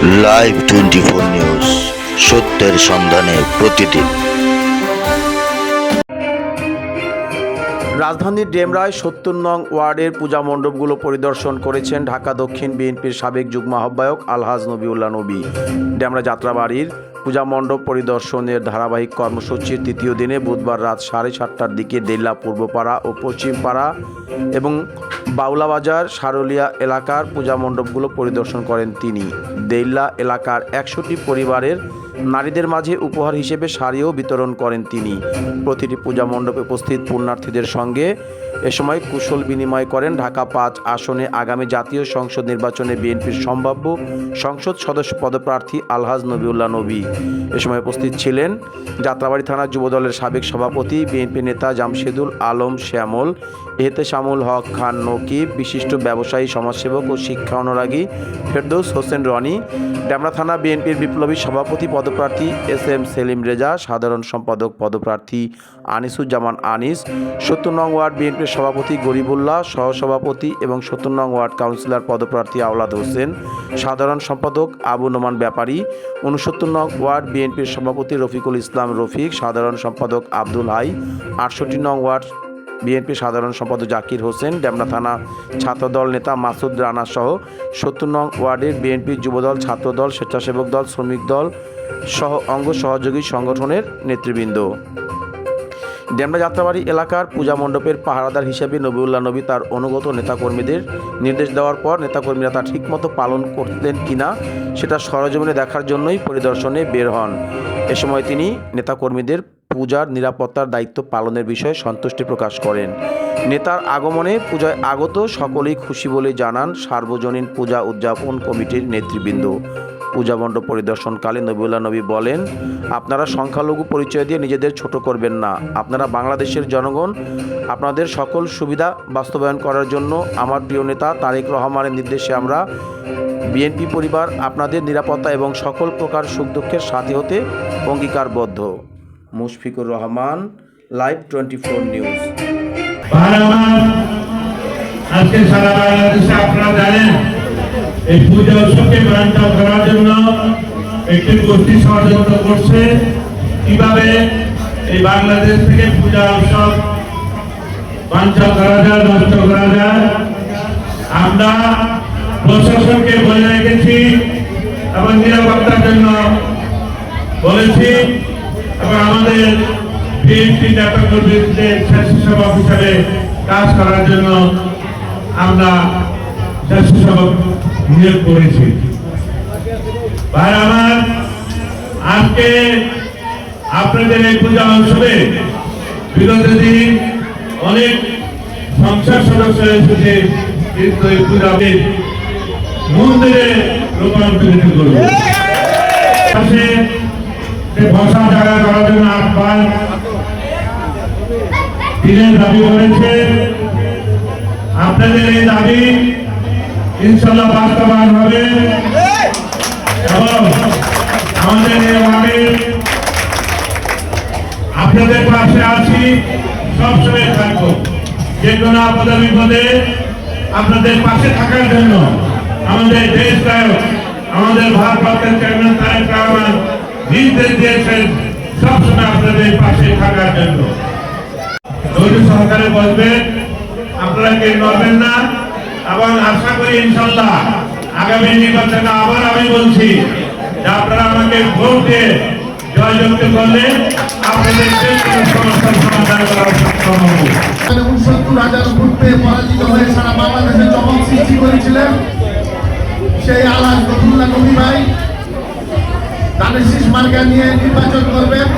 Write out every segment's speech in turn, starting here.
Live twenty four news সত্যের সন্ধানে প্রতিদিন। রাজধানীর ডেমরায় সত্তর নং ওয়ার্ডের পূজা মণ্ডপগুলো পরিদর্শন করেছেন ঢাকা দক্ষিণ বিএনপির সাবেক যুগ্ম আহ্বায়ক আলহাজ নবিউল্লাহ নবী। ডেমরা যাত্রাবাড়ির পূজা মণ্ডপ পরিদর্শনের ধারাবাহিক কর্মসূচির তৃতীয় দিনে বুধবার রাত সাড়ে সাতটার দিকে দেল্লা, পূর্বপাড়া ও পশ্চিমপাড়া এবং বাউলাবাজার সারলিয়া এলাকার পূজা মণ্ডপগুলো পরিদর্শন করেন তিনি। দেল্লা এলাকার একশোটি পরিবারের নারীদের মাঝে উপহার হিসেবে শাড়িও বিতরণ করেন তিনি। প্রতিটি পূজা মণ্ডপে উপস্থিত পুণ্যার্থীদের সঙ্গে এ সময় কুশল বিনিময় করেন ঢাকা পাঁচ আসনে আগামী জাতীয় সংসদ নির্বাচনে বিএনপির সম্ভাব্য সংসদ সদস্য পদপ্রার্থী আলহাজ নবিউল্লাহ নবী। এ সময় উপস্থিত ছিলেন যাত্রাবাড়ি থানা যুবদলের সাবেক সভাপতি, বিএনপি নেতা জামশেদুল আলম শ্যামল এহতেশামুল হক খান নকিব বিশিষ্ট ব্যবসায়ী, সমাজসেবক ও শিক্ষা অনুরাগী ফেরদৌস হোসেন রনি, ডেমরা থানা বিএনপির বিপ্লবী সভাপতি পদপ্রার্থী এস এম সেলিম রেজা, সাধারণ সম্পাদক পদপ্রার্থী আনিসুজ্জামান আনিস, সত্তর নং ওয়ার্ড বিএনপির সভাপতি গরিবুল্লাহ, সহসভাপতি এবং সত্তর নং ওয়ার্ড কাউন্সিলর পদপ্রার্থী আওলাদ হোসেন, সাধারণ সম্পাদক আবু নোমান ব্যাপারী, উনসত্তর নং ওয়ার্ড বিএনপির সভাপতি রফিকুল ইসলাম রফিক, সাধারণ সম্পাদক আব্দুল হাই, আটষট্টি নং ওয়ার্ড বিএনপি সাধারণ সম্পাদক জাকির হোসেন ডেমরা থানা ছাত্রদল নেতা মাসুদ রানা সহ সত্তর নং ওয়ার্ডের বিএনপি যুবদল, ছাত্রদল, স্বেচ্ছাসেবক দল, শ্রমিক দল সহ অঙ্গ সহযোগী সংগঠনের নেতৃবৃন্দ। ডেমরা যাত্রাবাড়ি এলাকার পূজা মণ্ডপের পাহারাদার হিসেবে নবিউল্লাহ নবী তার অনুগত নেতাকর্মীদের নির্দেশ দেওয়ার পর নেতাকর্মীরা তা ঠিকমতো পালন করতেন কিনা সেটা সরজমিনে দেখার জন্যই পরিদর্শনে বের হন। এ সময় তিনি নেতাকর্মীদের পূজার নিরাপত্তার দায়িত্ব পালনের বিষয়ে সন্তুষ্টি প্রকাশ করেন। নেতার আগমনে পূজায় আগত সকলেই খুশি বলে জানান সার্বজনীন পূজা উদযাপন কমিটির নেতৃবৃন্দ। পূজা মণ্ডপ পরিদর্শনকালে নবিউল্লাহ নবী বলেন, আপনারা সংখ্যালঘু পরিচয় দিয়ে নিজেদের ছোট করবেন না। আপনারা বাংলাদেশের জনগণ। আপনাদের সকল সুবিধা বাস্তবায়ন করার জন্য আমার প্রিয় নেতা তারেক রহমানের নির্দেশে আমরা বিএনপি পরিবার আপনাদের নিরাপত্তা এবং সকল প্রকার সুখ দুঃখের সাথী হতে অঙ্গীকারবদ্ধ। Mushfiqur Rahman live twenty four news আজকে সারা বাংলাদেশে আপনারা জানেন, এই পূজা উৎসবকে বাঞ্চাল করার জন্য একটি গোষ্ঠী ষড়যন্ত্র করছে। কীভাবে এই বাংলাদেশ থেকে পূজা উৎসব বাঞ্চাল করা যায়, নষ্ট করা যায়, আমরা প্রশাসনকে বলে রেখেছি, এবং নিরাপত্তার জন্য কর্মীদের স্বেচ্ছাসেবক হিসাবে কাজ করার জন্য আমরা স্বেচ্ছাসেবক নিয়োগ করেছি। ভাই, আমার আজকে আপনাদের এই পূজা উৎসবে বিগত দিন অনেক সংসার সদস্য এসেছে, কিন্তু এই পূজাকে মন্দিরে রূপান্তরিত করবে পাশে বসা জায়গা করার জন্য আহ্বান দিনের দাবি করেছে। আপনাদের এই দাবি ইনশাল্লাহ বাস্তবায়ন হবে। এবং আমাদের এই ওয়ার্ডের আপনাদের পাশে আছি, সবসময় থাকব। যে কোনো আপদে বিপদে আপনাদের পাশে থাকার জন্য আমাদের দেশ নায়ক, আমাদের ভারপ্রাপ্ত চেয়ারম্যান তারেক রহমান নির্দেশ দিয়েছেন সবসময় আপনাদের পাশে থাকার জন্য। সহকারে বসবেন। আপনারা না এবং আশা করি ইনশাল্লাহ আগামী নির্বাচনে আবার আমি বলছি যে আপনারা আমাকে ভোট দিয়ে জয়যুক্ত করলে হাজার পরাজিত হয়ে বাংলাদেশে সেই নিয়ে নির্বাচন করবেন।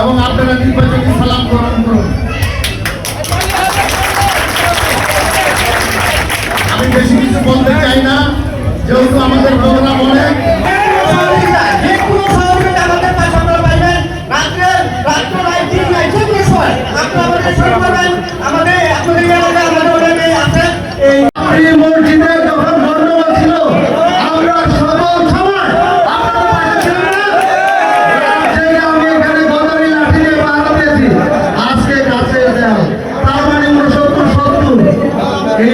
এবং আপনারা নির্বাচনী সালাম গ্রহণ করুন। আমি বেশি কিছু বলতে চাই না।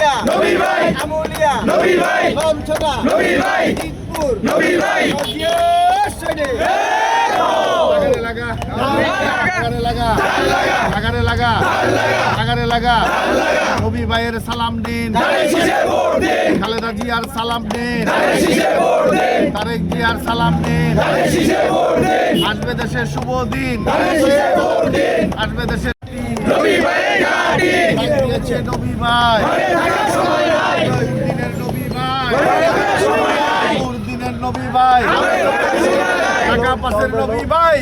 সংগ্রামে নবীন ভাই ভাই ভাই ভাই ভাই ভাই ভাই ভাই। ভাই আমুলিয়া নবীন ভাই ভাই ভাই লাগা। লাগা। নবী ভাইয়ের সালাম দিন। খালেদা জিয়ার সালাম দিন। তারেক জিয়ার সালাম দিন। আসবে দেশের শুভ দিন। আসবে দেশের নবী ভাই দিয়েছে নবী ভাই। দিনের নবী ভাই। দিনের নবী ভাই। টাকা পাশের নবী ভাই।